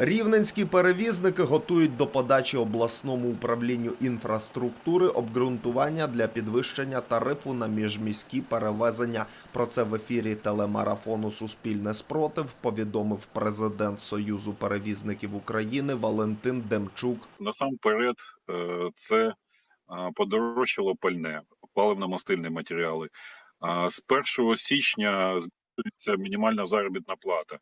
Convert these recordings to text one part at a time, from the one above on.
Рівненські перевізники готують до подачі обласному управлінню інфраструктури обґрунтування для підвищення тарифу на міжміські перевезення. Про це в ефірі телемарафону Суспільне спротив повідомив президент Союзу перевізників України Валентин Демчук. Насамперед, е, це е, подорожчало пальне, паливно-мастильні матеріали. З 1 січня збільшується мінімальна заробітна плата.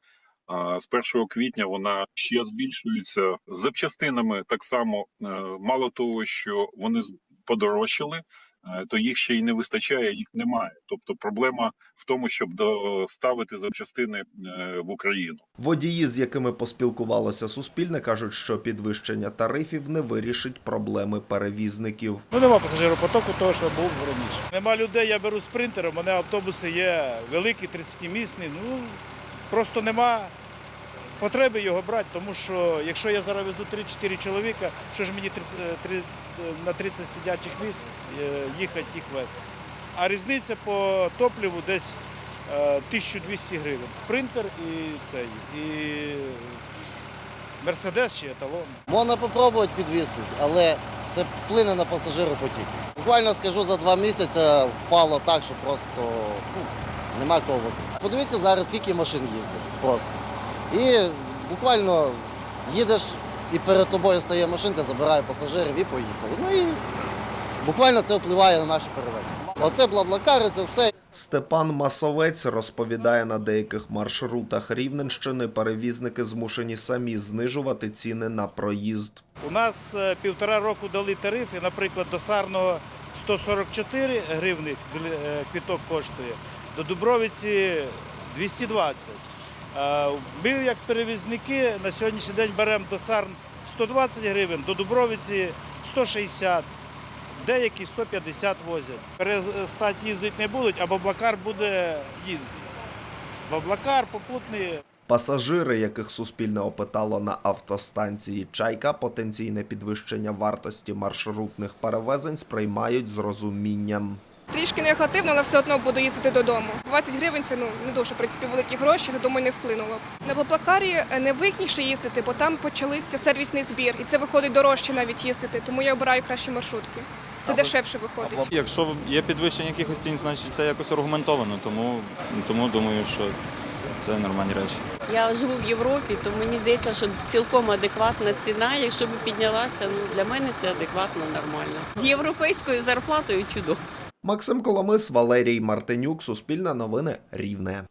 А З 1 квітня вона ще збільшується. З запчастинами так само е, мало того, що вони з- подорожчали, е, то їх ще й не вистачає, їх немає. Тобто проблема в тому, щоб доставити запчастини е, в Україну. Водії, з якими поспілкувалося Суспільне, кажуть, що підвищення тарифів не вирішить проблеми перевізників. Ну нема пасажиропотоку того, що був раніше. Нема людей, я беру спринтер, у мене автобуси є великі, 30-місні. Ну просто нема потреби його брати, тому що якщо я зараз везу 3-4 чоловіка, що ж мені 30, е, е, на 30 сидячих місць е, їхати їх вести. А різниця по топливу десь е, 1200 гривень. Спринтер і цей, і Мерседес чи еталон. Можна спробувати підвісити, але це вплине на пасажиропотік. Буквально скажу, за два місяці впало так, що просто ну, нема кого возити. Подивіться зараз, скільки машин їздить просто. І буквально їдеш і перед тобою стає машинка, забирає пасажирів і поїхали. Ну і буквально це впливає на наші перевезення. Оце блаблакари, це все. Степан Масовець розповідає, на деяких маршрутах Рівненщини перевізники змушені самі знижувати ціни на проїзд. У нас е, півтора року дали тарифи, наприклад, до Сарного 144 гривни біле- е, квіток коштує, до Дубровиці 220. Е, Ми, як перевізники, на сьогоднішній день беремо до Сарн 120 гривень, до Дубровиці 160, деякі 150 возять. Перестати їздити не будуть, а Баблакар буде їздити. Баблакар, попутний. Пасажири, яких Суспільне опитало на автостанції Чайка, потенційне підвищення вартості маршрутних перевезень сприймають з розумінням. Трішки негативно, але все одно буду їздити додому. 20 гривень це ну не дуже в принципі великі гроші, я думаю, не вплинуло. На Баблакарі е, не вигідніше їздити, бо там почався сервісний збір, і це виходить дорожче навіть їздити. Тому я обираю кращі маршрутки. Це дешевше виходить. Якщо є підвищення якихось цін, значить це якось аргументовано, тому, тому думаю, що це нормальні речі. Я живу в Європі, то мені здається, що цілком адекватна ціна. Якщо б піднялася, ну для мене це адекватно, нормально. З європейською зарплатою чудово. Максим Коломис, Валерій Мартинюк, Суспільне новини Рівне.